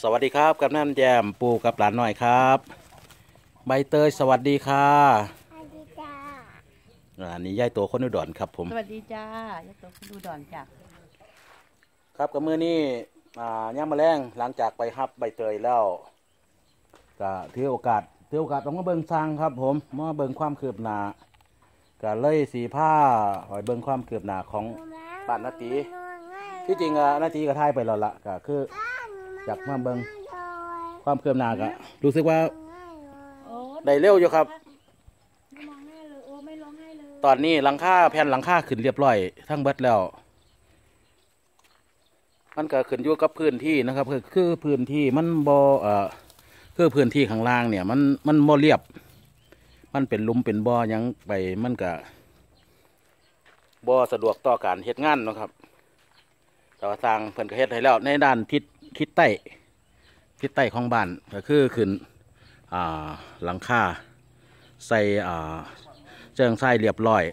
สวัสดีครับกับน้ำแยมปูกับหลานหน่อยครับ ใบเตยสวัสดีค่ะสวัสดีจ้าอันนี้ย่ายตัวคนอุดรครับ ผมสวัสดีจ้ายายตัวคุณดูดอนจ้ะครับกับมือนี้อ่าย่ามมาแรงหลังจากไปฮับใบเตยแล้วก็ถือโอกาสถือโอกาสต้องมาเบิ่งสร้างครับ ผมมาเบิ่งความคืบหน้าก็เลยสีผ้าหอยเบิ่งความคืบหน้าของบ้านนาตีที่จริงอะนาทีก็ทายไปแล้วละก็คือ อยากมาเบิ่งความคืบหน้าก็รู้สึกว่าโอ้ได้เร็วอยู่ครับ ไม่ร้องไห้เลยโอ้ไม่ร้องไห้เลยตอนนี้หลังคาแผ่นหลังคาขึ้นเรียบร้อย ทั้งเบิดแล้ว มันก็ขึ้นอยู่กับพื้นที่นะครับ คือคือพื้นที่มันบ่เอ่อคือพื้นที่ข้างล่างเนี่ย มันมันบ่เรียบ มันเป็นหลุมเป็นบ่อหยังไปมันก็บ่สะดวกต่อการเฮ็ดงานเนาะครับแต่ว่าสร้างเพิ่นก็เฮ็ดให้แล้วในด้านทิศ ทิศใต้ทิศใต้ของบ้านก็คือขึ้นอ่าหลังคาใส่อ่าเจิงไส้เรียบร้อย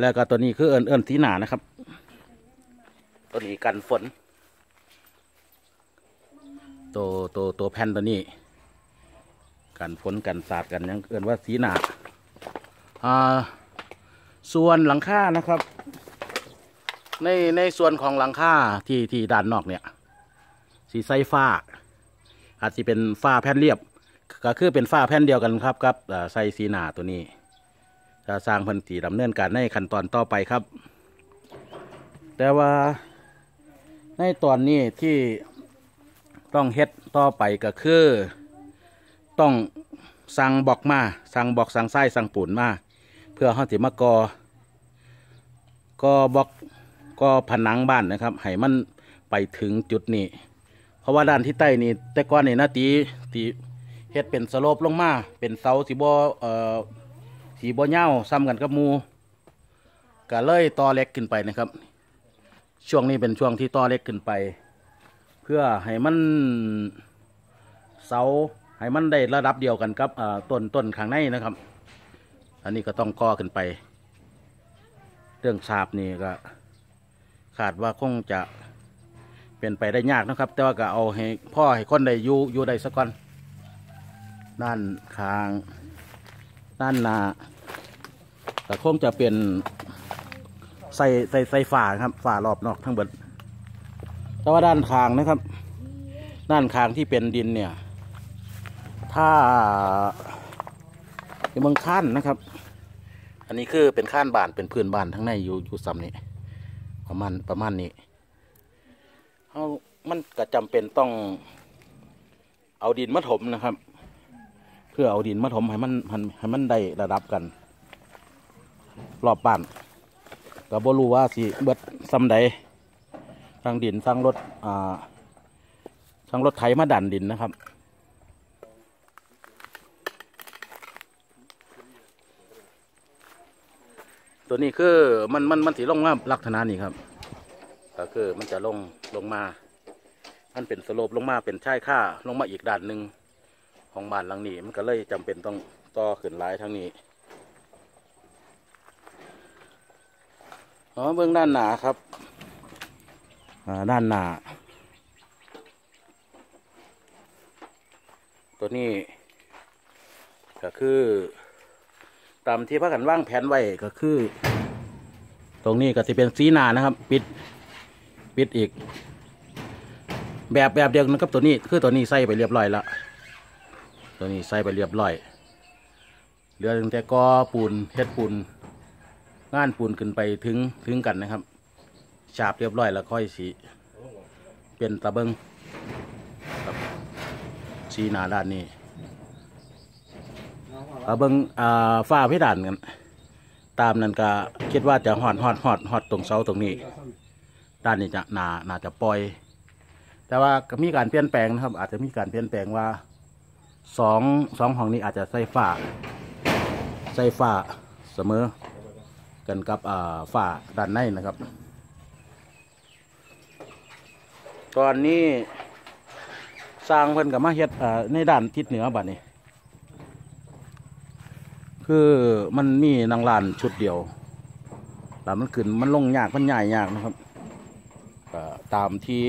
แล้วก็ตัวนี้คือเอิญเอิญสีหนานะครับ ตัวนี้กันฝนตัวตัวตัวแผ่นตัวนี้ กันฝนกันสาดกันยังเอิญว่าสีหนาอ่าส่วนหลังคานะครับ ในในส่วนของหลังคาที่ที่ด้านนอกเนี่ย สีใสฟ้า อาจจะเป็นฝ้าแผ่นเรียบ ก็คือเป็นฝ้าแผ่นเดียวกันครับกับอ่าใส่สีหนาตัวนี้จะสร้างพันธีดำเนินการในขั้นตอนต่อไปครับ แต่ว่าในตอนนี้ที่ต้องเฮ็ดต่อไปก็คือ ต้องสั่งบอกมาสั่งบอกสั่งไส้สั่งปูนมาเพื่อเขาสิมากอก็บอกก็ผนังบ้านนะครับ ให้มันไปถึงจุดนี้ ราะว่าด้านที่ใต้นี่แต่ก่อนนี่นะตีตีเฮ็ดเป็นสโลปลงมา เป็นเสาสิบเอ่อสีบ่เหย้าซ้ำกันกับมูก็เลยต่อเล็กขึ้นไปนะครับ ช่วงนี้เป็นช่วงที่ต่อเล็กขึ้นไป เพื่อให้มันเสาให้มันได้ระดับเดียวกันกับต้นต้นข้างในนะครับ อันนี้ก็ต้องก่อขึ้นไป เรื่องฉาบนี่ก็ ขาดว่าคงจะ เป็นไปได้ยากนะครับ แต่ว่าก็เอาให้พ่อให้คนได้อยู่อยู่ได้สักก่อนด้านข้าง ด้านหน้าก็คงจะเป็นใส่ใส่ใส่ฝาครับฝารอบนอกทั้งหมดแต่ว่าด้านข้างนะครับ ด้านข้างที่เป็นดินเนี่ย ถ้าเป็นเมืองขั้นนะครับ อันนี้คือเป็นข้านบานเป็นพื้นบานทั้งในอยู่อยู่ซ้ำนี้ประมาณประมาณนี้ เขามันก็จำเป็นต้อง เอาดินมาถมนะครับ เพื่อเอาดินมาถมให้มันให้มันได้ระดับกัน รอบบ้านก็บ่รู้ว่าสิเบิดซ้ำใดทางดินทางรถอ่าทางรถไถมาดันดินนะครับตัวนี้คือมันมันมันสีลงมาลักษณะนี้ครับ ก็คือมันจะลงลงมา มันเป็นสโลปลงมาเป็นชายค่าลงมาอีกด้านหนึ่งของบ้านหลังนี้ มันก็เลยจำเป็นต้องต่อขึ้นหลายทั้งนี้อ๋อเบื้องด้านหนาครับอ่าด้านหนาตัวนี้ ก็คือ ตามที่พระกันว่างแผนไว้ก็คือ ตรงนี้ก็จะเป็นสีหนานะครับ ปิด ปิดอีก แบบแบบเดียวกันกับตัวนี้ คือตัวนี้ใส่ไปเรียบร้อยแล้วตัวนี้ใส่ไปเรียบร้อยเหลือแต่กอปูนเฮ็ดปูนงานปูนขึ้นไปถึงถึงกันนะครับ ฉาบเรียบร้อยแล้วค่อยสีเป็นตะเบิงครับสีหนาด้านนี้ตะเบิงอ่าฝ้าพิดานกันตามนั้นก็คิดว่าจะหอดหอดหอดหอดตรงเสาตรงนี้ ด้านนี้จะนาน่าจะปล่อย แต่ว่าก็มีการเปลี่ยนแปลงนะครับ อาจจะมีการเปลี่ยนแปลงว่าสองสองห้องนี้อาจจะใส่ฝ้าใส่ฝ้าเสมอ กันกับฝ้าด้านในนะครับ ตอนนี้สร้างเพิ่นกับมาเฮ็ดในด้านทิศเหนือบัดนี้ คือมันมีนางลานชุดเดียวแล้วมันขึ้นมันลงยากมันใหญ่ยากนะครับ ตามที่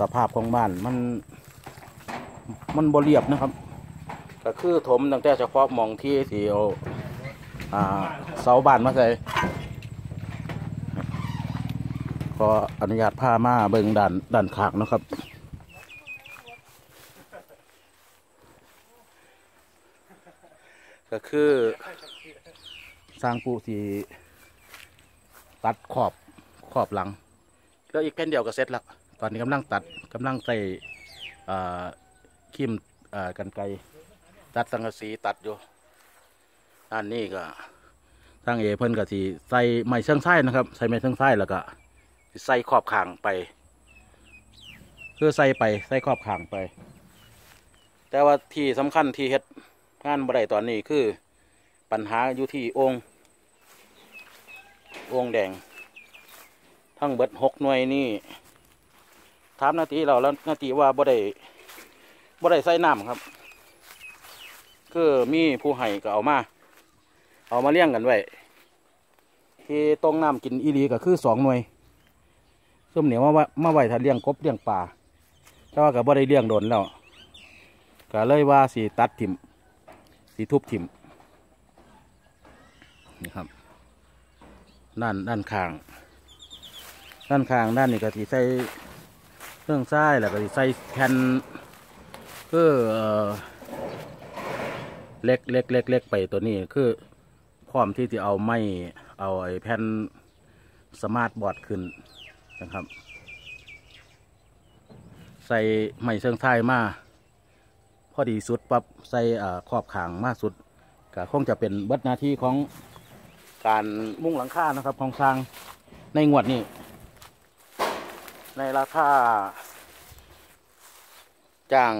สภาพของบ้านมันมันบเรียบนะครับ ก็คือถมตั้งแต่เฉพาะมองที่ที่เอาอ่าเสาบ้านมาใส่ขออนุญาตพามาเบิ่งด้านด้านขางเนะครับก็คือสร้างปูสีตัดขอบ ขอบหลัง แล้วอีกแผ่นเดียวก็เสร็จแล้วตอนนี้กำลังตัดกำลังใส่อ่าคิมกันไกตัดสังกะสีตัดอยู่ด้านนี้ก็ทางเอเพิ่นก็สีใส่ไม้เชิงไส้นะครับ ใส่ไม้เชิงไส้แล้วก็ใส่ขอบขางไป คือใส่ไปใส่ขอบขางไป แต่ว่าที่สำคัญที่เฮ็ดงานบ่ได้ตอนนี้คือปัญหาอยู่ที่องค์องค์แดง ทั้งเบิดหกหน่วยนี่ถามนาทีเราแล้วนาทีว่าบ่ได้บ่ได้ใส่น้ำครับ คือมีผู้ให้ก็เอามา เอามาเลี้ยงกันไว้ที่ตรงน้ำกินอีหลีก็คือสองหน่วยซุ่มเหนียวมาว่ามาไว้ถ้าเลี้ยงกบเลี้ยงปลาแต่ว่าก็บ่ได้เลี้ยงโดนแล้วก็เลยว่าสีตัดถิ่มสีทุบถิ่มนี่ครับด้านด้านข้าง ด้านข้างด้านนี้ก็สีใส่เครื่องไส้แล้วก็สีใส่แผ่นคือเอเล็กเล็กเล็กเล็กไปตัวนี้คือพร้อมที่จะเอาไม้เอาไอ้แผ่นสมาร์ทบอร์ดขึ้นนะครับ ใส่ไม้เชิงไส้มาพอดีสุดปั๊บใส่อ่าขอบขางมากสุดก็คงจะเป็นบิดหน้าที่ของการมุ่งหลังคานะครับ ของสร้างในงวดนี้ ในราคาจ้าง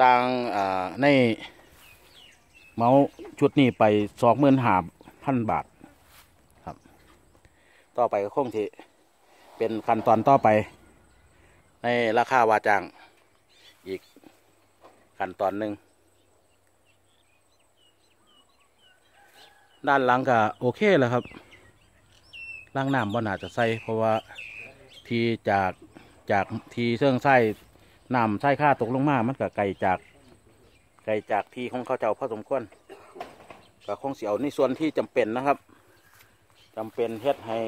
สร้างอ่าในเมาส์ชุดนี้ไปสองหมื่นหาพันบาทครับ ต่อไปก็คงที่เป็นขั้นตอนต่อไป ในราคาวาจ้างอีกขั้นตอนหนึ่งด้านหลังก็โอเคแล้วครับล้างน้ำบ่น่าจะใส่เพราะว่า ทีจากจากทีเสื่องไส้นำไส้ค่าตกลงมา มันก็ไกลจาก ไกลจากทีของเขาเจ้าพอสมควรก็คงเสียวในส่วนที่จำเป็นนะครับจำเป็นเฮ็ดให้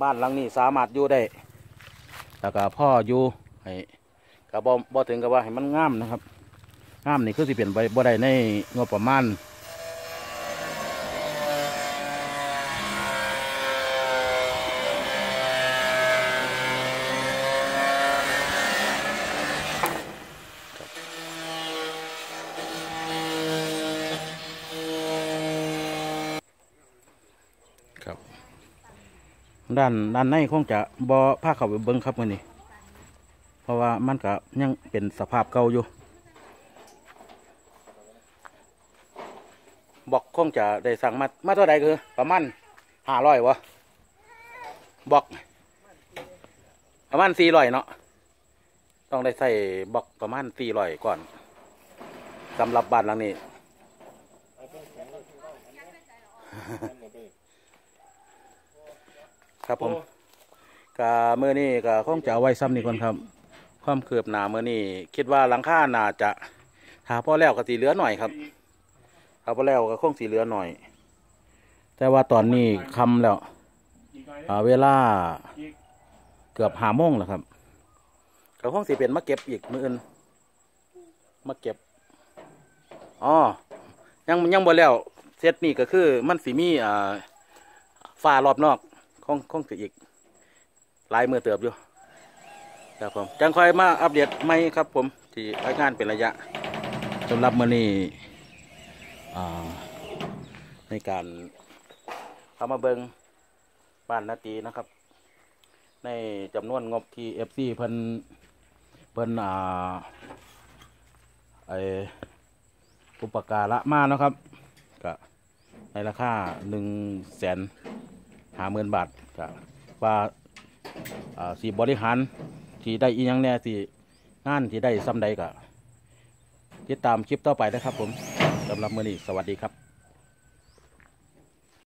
บ้านหลังนี้สามารถอยู่ได้แล้วก็พ่ออยู่ให้ก็บ่บ่ถึงกับว่าให้มันงามนะครับงามนี่คือสิเปลี่ยนไปบ่ได้ในงบประมาณ ด้านด้านในคงจะบ่พาเข้าไปเบิ่งครับมื้อนี้เพราะว่ามันก็ยังเป็นสภาพเก่าอยู่บอกคงจะได้สั่งมามาเท่าใดคือ ประมาณห้าร้อยวะบอกประมาณสี่ร้อยเนาะต้องได้ใส่บอกประมาณสี่ร้อยก่อนสำหรับบ้านหลังนี้ ครับผมกะมือนี้ก็คงจะเอาไว้ซ้ำนี่ก่อนครับ ความคืบหน้ามือนี้คิดว่าหลังคาน่าจะถ้าพอแล้วก็สีเหลือหน่อยครับถ้าพอแล้วก็คงสีเหลือหน่อย แต่ว่าตอนนี้คำแล้วอ่าเวลาเกือบหาโมงแล้วครับก็คงสีเป็นมาเก็บอีกมืออื่นมาเก็บอ๋อยังยังบ่แล้วเซตนี่ก็คือมันสีมีอ่าฝ้ารอบนอก คงคงสิอีกหลายมือเติบอยู่ครับผมจังคอยมาอัปเดตใหม่ครับ ผมที่รายงานเป็นระยะสำหรับมือนี้อ่ในการเข้ามาเบิงบ้านนาตีนะครับ ในจำนวนงบที่ FC เพิ่นเพิ่นอ่าไออุปการะมาเนะครับก็ในราคาหนึ่งแสน หาหมื่นบาทก็ว่าอ่าสีบริหารสีได้อีหยังแน่สีงานที่ได้ซ้ำใดก็ติดตามคลิปต่อไปนะครับผมสำหรับมือนี้สวัสดีครับ